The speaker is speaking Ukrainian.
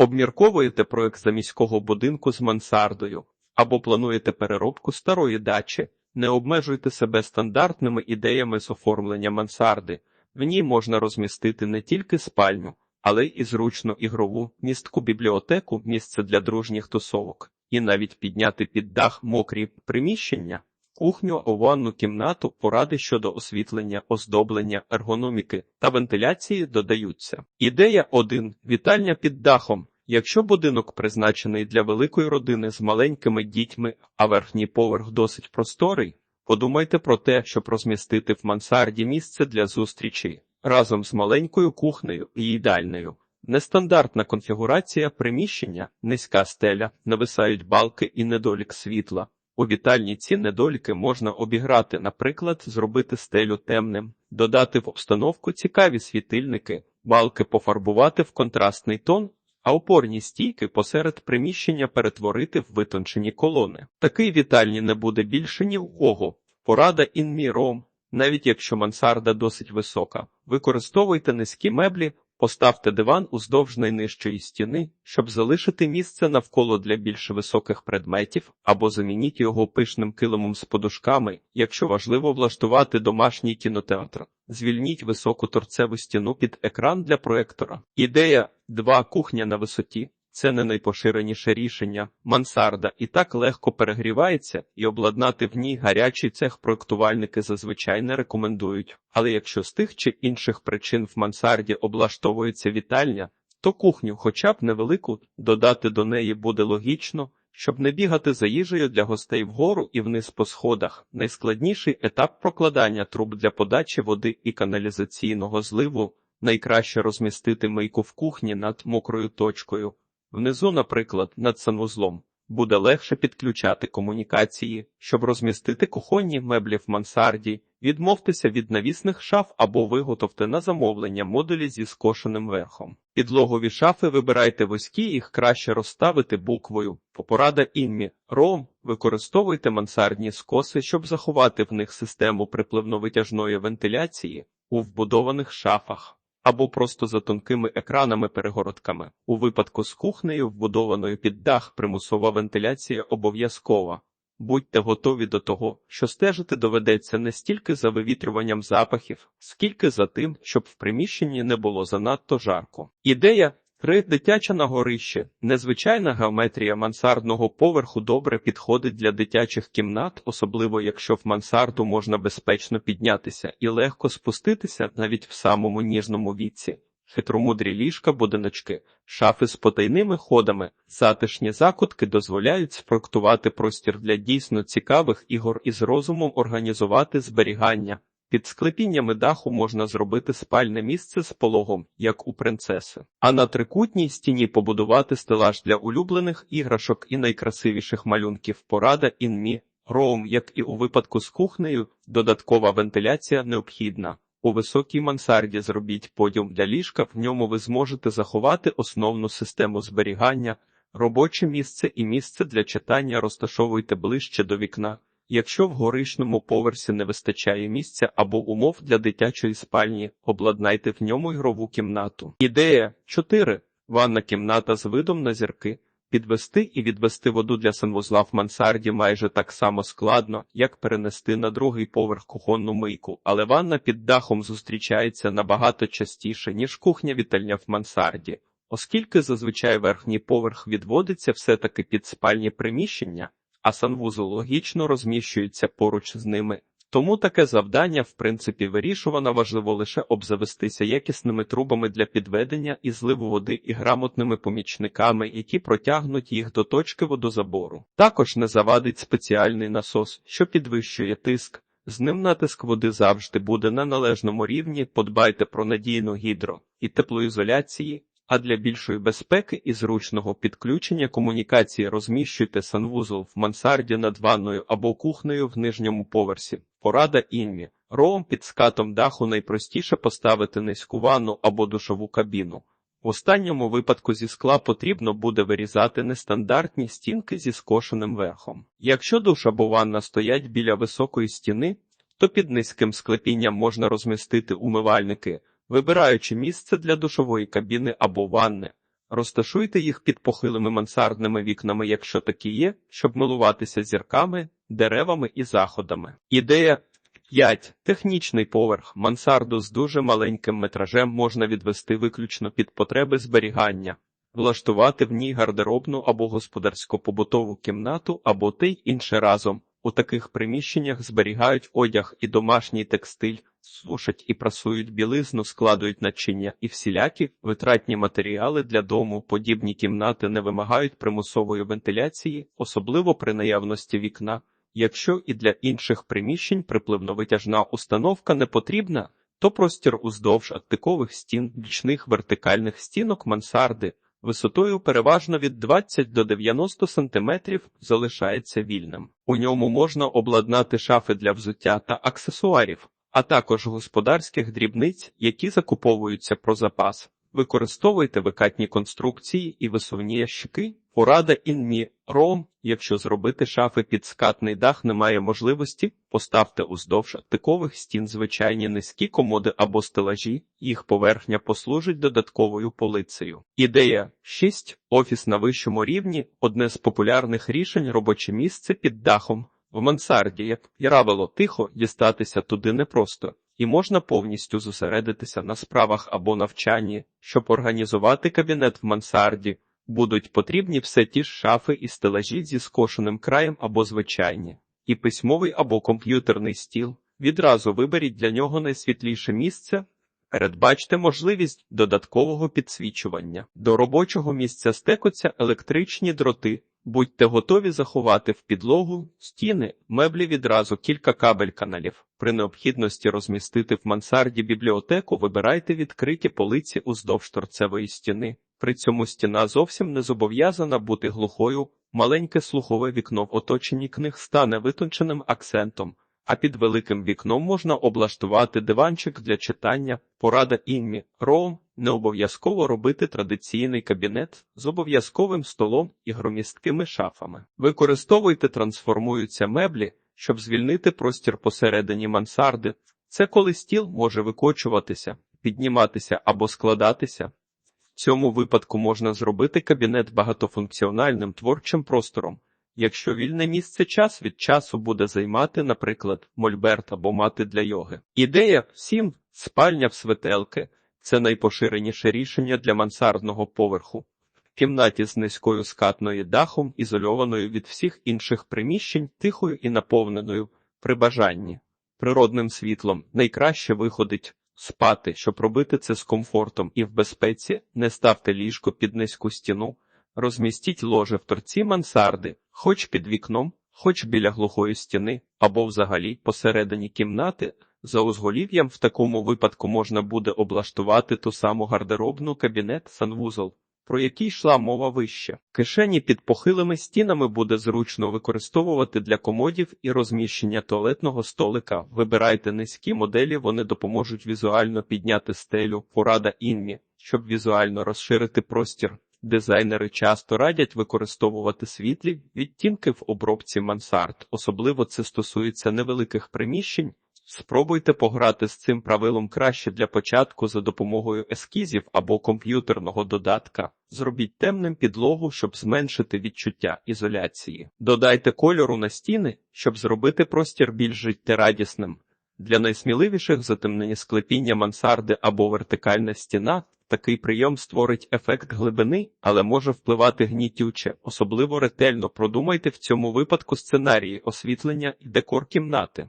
Обмірковуєте проект заміського будинку з мансардою або плануєте переробку старої дачі. Не обмежуйте себе стандартними ідеями з оформлення мансарди. В ній можна розмістити не тільки спальню, але й зручну ігрову містку бібліотеку, місце для дружніх тусовок, і навіть підняти під дах мокрі приміщення. Кухню, ванну кімнату, поради щодо освітлення, оздоблення, ергономіки та вентиляції додаються. Ідея 1. Вітальня під дахом. Якщо будинок призначений для великої родини з маленькими дітьми, а верхній поверх досить просторий, подумайте про те, щоб розмістити в мансарді місце для зустрічі разом з маленькою кухнею і їдальнею. Нестандартна конфігурація приміщення, низька стеля, нависають балки і недолік світла. У вітальні ці недоліки можна обіграти, наприклад, зробити стелю темним, додати в обстановку цікаві світильники, балки пофарбувати в контрастний тон, а опорні стійки посеред приміщення перетворити в витончені колони. Такий вітальні не буде більше ні в кого. Порада інміром, навіть якщо мансарда досить висока, використовуйте низькі меблі, поставте диван уздовж найнижчої стіни, щоб залишити місце навколо для більш високих предметів, або замініть його пишним килимом з подушками, якщо важливо влаштувати домашній кінотеатр. Звільніть високу торцеву стіну під екран для проектора. Ідея 2. Кухня на висоті. Це не найпоширеніше рішення. Мансарда і так легко перегрівається, і обладнати в ній гарячий цех проектувальники зазвичай не рекомендують. Але якщо з тих чи інших причин в мансарді облаштовується вітальня, то кухню, хоча б невелику, додати до неї буде логічно, щоб не бігати за їжею для гостей вгору і вниз по сходах. Найскладніший етап прокладання труб для подачі води і каналізаційного зливу найкраще розмістити мийку в кухні над мокрою точкою. Внизу, наприклад, над санвузлом, буде легше підключати комунікації, щоб розмістити кухонні меблі в мансарді, відмовтеся від навісних шаф або виготовте на замовлення модулі зі скошеним верхом. Підлогові шафи вибирайте вузькі, їх краще розставити буквою. Попорада інмі ром використовуйте мансардні скоси, щоб заховати в них систему припливно-витяжної вентиляції у вбудованих шафах або просто за тонкими екранами-перегородками. У випадку з кухнею, вбудованою під дах, примусова вентиляція обов'язкова. Будьте готові до того, що стежити доведеться не стільки за вивітрюванням запахів, скільки за тим, щоб в приміщенні не було занадто жарко. Ідея Три дитяча на горище. Незвичайна геометрія мансардного поверху добре підходить для дитячих кімнат, особливо якщо в мансарду можна безпечно піднятися і легко спуститися навіть в самому ніжному віці. Хитромудрі ліжка, будиночки, шафи з потайними ходами, затишні закутки дозволяють спроектувати простір для дійсно цікавих ігор і з розумом організувати зберігання. Під склепіннями даху можна зробити спальне місце з пологом, як у принцеси, а на трикутній стіні побудувати стелаж для улюблених іграшок і найкрасивіших малюнків. Порада інмі, роум, як і у випадку з кухнею, додаткова вентиляція необхідна. У високій мансарді зробіть подіум для ліжка, в ньому ви зможете заховати основну систему зберігання, робоче місце і місце для читання розташовуйте ближче до вікна. Якщо в горишному поверсі не вистачає місця або умов для дитячої спальні, обладнайте в ньому ігрову кімнату. Ідея 4. Ванна кімната з видом на зірки. Підвести і відвести воду для санвузла в мансарді майже так само складно, як перенести на другий поверх кухонну мийку, але ванна під дахом зустрічається набагато частіше, ніж кухня вітальня в мансарді, оскільки зазвичай верхній поверх відводиться все-таки під спальні приміщення а санвузол логічно розміщується поруч з ними. Тому таке завдання, в принципі, вирішувано важливо лише обзавестися якісними трубами для підведення і зливу води і грамотними помічниками, які протягнуть їх до точки водозабору. Також не завадить спеціальний насос, що підвищує тиск. З ним натиск води завжди буде на належному рівні. Подбайте про надійну гідро і теплоізоляції, а для більшої безпеки і зручного підключення комунікації розміщуйте санвузол в мансарді над ванною або кухнею в нижньому поверсі. Порада інмі. Роум під скатом даху найпростіше поставити низьку ванну або душову кабіну. В останньому випадку зі скла потрібно буде вирізати нестандартні стінки зі скошеним верхом. Якщо душ або ванна стоять біля високої стіни, то під низьким склепінням можна розмістити умивальники, вибираючи місце для душової кабіни або ванни, Розташуйте їх під похилими мансардними вікнами, якщо такі є, щоб милуватися зірками, деревами і заходами. Ідея 5. Технічний поверх. Мансарду з дуже маленьким метражем можна відвести виключно під потреби зберігання, влаштувати в ній гардеробну або господарсько-побутову кімнату, або те й інше разом. У таких приміщеннях зберігають одяг і домашній текстиль, сушать і прасують білизну, складують начиння і всілякі витратні матеріали для дому. Подібні кімнати не вимагають примусової вентиляції, особливо при наявності вікна. Якщо і для інших приміщень припливно-витяжна установка не потрібна, то простір уздовж аттикових стін, бічних вертикальних стінок мансарди висотою переважно від 20 до 90 см залишається вільним. У ньому можна обладнати шафи для взуття та аксесуарів, а також господарських дрібниць, які закуповуються про запас. Використовуйте викатні конструкції і висувні ящики. Порада інмі ром. Якщо зробити шафи під скатний дах немає можливості, поставте уздовж атикових стін звичайні низькі комоди або стелажі, їх поверхня послужить додатковою полицею. Ідея 6. Офіс на вищому рівні одне з популярних рішень робоче місце під дахом. В мансарді, як правило, тихо дістатися туди непросто, і можна повністю зосередитися на справах або навчанні, щоб організувати кабінет в мансарді. Будуть потрібні все ті ж шафи і стелажі зі скошеним краєм або звичайні, і письмовий або комп'ютерний стіл. Відразу виберіть для нього найсвітліше місце. Передбачте можливість додаткового підсвічування. До робочого місця стекуться електричні дроти. Будьте готові заховати в підлогу, стіни, меблі відразу кілька кабель каналів. При необхідності розмістити в мансарді бібліотеку вибирайте відкриті полиці уздовж торцевої стіни. При цьому стіна зовсім не зобов'язана бути глухою, маленьке слухове вікно в оточенні книг стане витонченим акцентом, а під великим вікном можна облаштувати диванчик для читання, порада інмі, роум, не обов'язково робити традиційний кабінет з обов'язковим столом і громісткими шафами. Використовуйте трансформуються меблі, щоб звільнити простір посередині мансарди. Це коли стіл може викочуватися, підніматися або складатися. Цьому випадку можна зробити кабінет багатофункціональним творчим простором, якщо вільне місце час від часу буде займати, наприклад, мольберт або мати для йоги. Ідея 7. спальня в светелки це найпоширеніше рішення для мансардного поверху. В кімнаті з низькою скатною дахом, ізольованою від всіх інших приміщень, тихою і наповненою при бажанні. Природним світлом найкраще виходить спати, щоб робити це з комфортом і в безпеці, не ставте ліжко під низьку стіну, розмістіть ложе в торці мансарди, хоч під вікном, хоч біля глухої стіни, або взагалі посередині кімнати. За узголів'ям в такому випадку можна буде облаштувати ту саму гардеробну кабінет санвузол, про який йшла мова вище. Кишені під похилими стінами буде зручно використовувати для комодів і розміщення туалетного столика. Вибирайте низькі моделі, вони допоможуть візуально підняти стелю, порада інмі, щоб візуально розширити простір. Дизайнери часто радять використовувати світлі відтінки в обробці мансард, особливо це стосується невеликих приміщень. Спробуйте пограти з цим правилом краще для початку за допомогою ескізів або комп'ютерного додатка. Зробіть темним підлогу, щоб зменшити відчуття ізоляції. Додайте кольору на стіни, щоб зробити простір більш життєрадісним. Для найсміливіших затемнення склепіння мансарди або вертикальна стіна. Такий прийом створить ефект глибини, але може впливати гнітюче. Особливо ретельно продумайте в цьому випадку сценарії освітлення і декор кімнати.